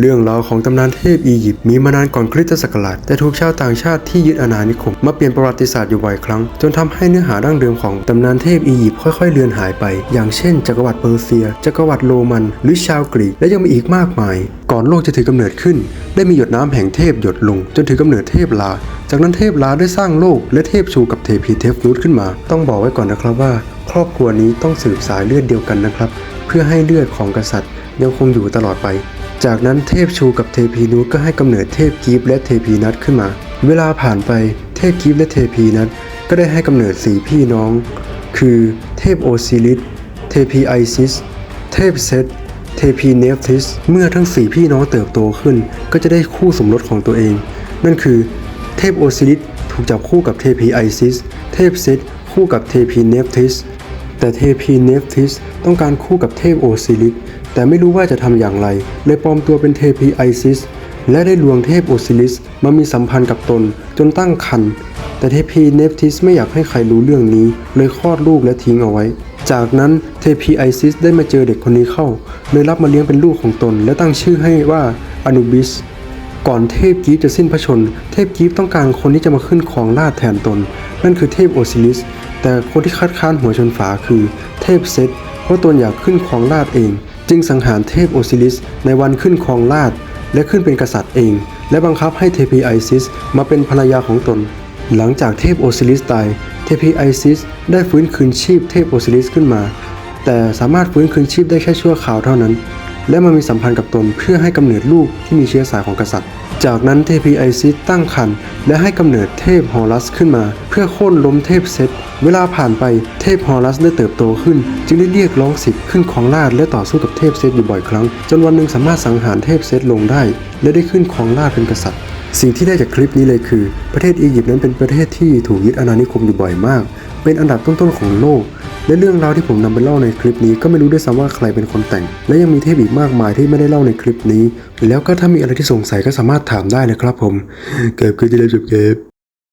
เรื่องราวของตำนานเทพอียิปต์มีมานานก่อนคริสตศักราชแต่ถูกชาวต่างชาติที่ยึดอาณานิคมมาเปลี่ยนประวัติศาสตร์อยู่บ่อยครั้ง จนทำให้เนื้อหาดั้งเดิมของตำนานเทพอียิปต์ค่อยๆเลือนหายไป อย่างเช่น จักรวรรดิเปอร์เซีย จักรวรรดิโรมัน หรือชาวกรีกและยังมีอีกมากมาย ก่อนโลกจะถือกำเนิดขึ้น ได้มีหยดน้ำแห่งเทพหยดลง จนถือกำเนิดเทพลา จากนั้นเทพลาได้สร้างโลกและเทพชูกับเทพีเทฟนูตขึ้นมา ต้องบอกไว้ก่อนนะครับว่า ครอบครัวนี้ต้องสืบสายเลือดเดียวกันนะครับเพื่อให้เลือดของกษัตริย์ยังคงอยู่ตลอดไป จากนั้นเทพชูกับเทพีนูตก็ให้กำเนิดเทพกีฟและเทพีนัทขึ้นมา เวลาผ่านไปเทพกีฟและเทพีนัทก็ได้ให้กำเนิดสีพี่น้อง คือเทพโอซิริส เทพีไอซิส เทพเซตเทพีเนฟทิส เมื่อทั้งสี่พี่น้องเติบโตขึ้น ก็จะได้คู่สมรสของตัวเอง นั่นคือเทพโอซิริสถูกจับคู่กับเทพีไอซิส เทพเซตคู่กับเทพีเนฟทิส แต่เทพีเนฟทิสต้องการคู่กับเทพโอซิริส แต่ไม่รู้ว่าจะทำอย่างไรเลยปลอมตัวเป็นเทพีไอซิส และได้ลวงเทพโอซิริสมามีสัมพันธ์กับตนจนตั้งครรภ์แต่เทพีเนฟทิสไม่อยากให้ใครรู้เรื่องนี้ เลยคลอดลูกและทิ้งเอาไว้ จากนั้นเทพีไอซิสได้มาเจอเด็กคนนี้เข้า เลยรับมาเลี้ยงเป็นลูกของตน และตั้งชื่อให้ว่าอนุบิสก่อนเทพกีฟจะสิ้นพระชนม์เทพกีฟต้องการคนที่จะมาขึ้นครองราชแทนตน นั่นคือเทพโอซิริส แต่คนที่คัดค้านหัวชนฝาคือเทพเซตเพราะตนอยากขึ้นครองราชเอง จึงสังหารเทพโอซิลิสในวันขึ้นครองราชและขึ้นเป็นกษัตริย์เอง และบังคับให้เทพีไอซิสมาเป็นภรรยาของตน หลังจากเทพโอซิลิสตาย เทพีไอซิสได้ฟื้นคืนชีพเทพโอซิลิสขึ้นมา แต่สามารถฟื้นคืนชีพได้แค่ชั่วคราวเท่านั้น และมามีสัมพันธ์กับตนเพื่อให้กำเนิดลูกที่มีเชื้อสายของกษัตริย์ จากนั้นเทพีไอซิสตั้งครรภ์และให้กำเนิดเทพฮอรัสขึ้นมา เพื่อโค่นล้มเทพเซตเวลาผ่านไปเทพฮอรัสได้เติบโตขึ้น จึงได้เรียกร้องสิทธิ์ขึ้นของราชและต่อสู้กับเทพเซตอยู่บ่อยครั้ง จนวันหนึ่งสามารถสังหารเทพเซตลงได้ และได้ขึ้นของราชเป็นกษัตริย์สิ่งที่ได้จากคลิปนี้เลยคือ ประเทศอียิปต์นั้นเป็นประเทศที่ถูกยึดอาณานิคมอยู่บ่อยมาก เป็นอันดับต้นๆของโลก และเรื่องราวที่ผมนำไปเล่าในคลิปนี้ก็ไม่รู้ด้วยซ้ำว่าใครเป็นคนแต่ง และยังมีเทพอีกมากมายที่ไม่ได้เล่าในคลิปนี้ แล้วก็ถ้ามีอะไรที่สงสัยก็สามารถถามได้นะครับผมเก็บคือที่เล็บจบเก็บ